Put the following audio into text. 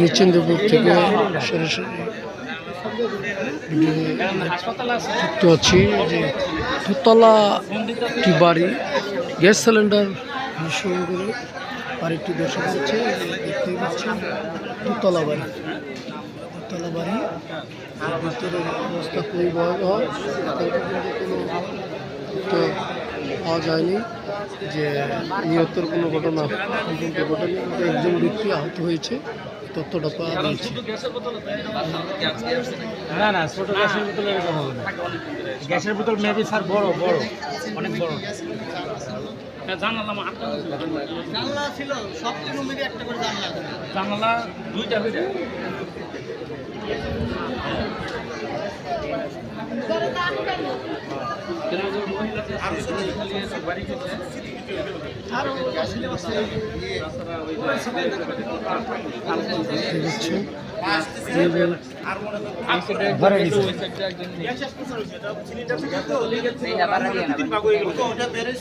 নিশ্চিন্তপুর থেকে সরাসরি যুক্ত আছি যে দুতলা একটি বাড়ি, গ্যাস সিলিন্ডার ভীষণ করে বাড়িটি দর্শক হচ্ছে দেখতে পাচ্ছেন, দুতলা বাড়ি। দুতলা বাড়ি ভিতরের অবস্থা খুবই ভয়াবহ। কোনো পাওয়া যায়নি যে নিহতের কোনো ঘটনা পর্যন্ত ঘটেনি। একজন ব্যক্তি আহত হয়েছে তথ্যটা পাওয়া গেছে না না ছোট গ্যাসের বোতল এরকম হবে না। গ্যাসের বোতল মেবি স্যার বড় বড় অনেক বড়। জানলা ছিল সব একটা করে জানলা ছিল। জানালা দুইটা হইলে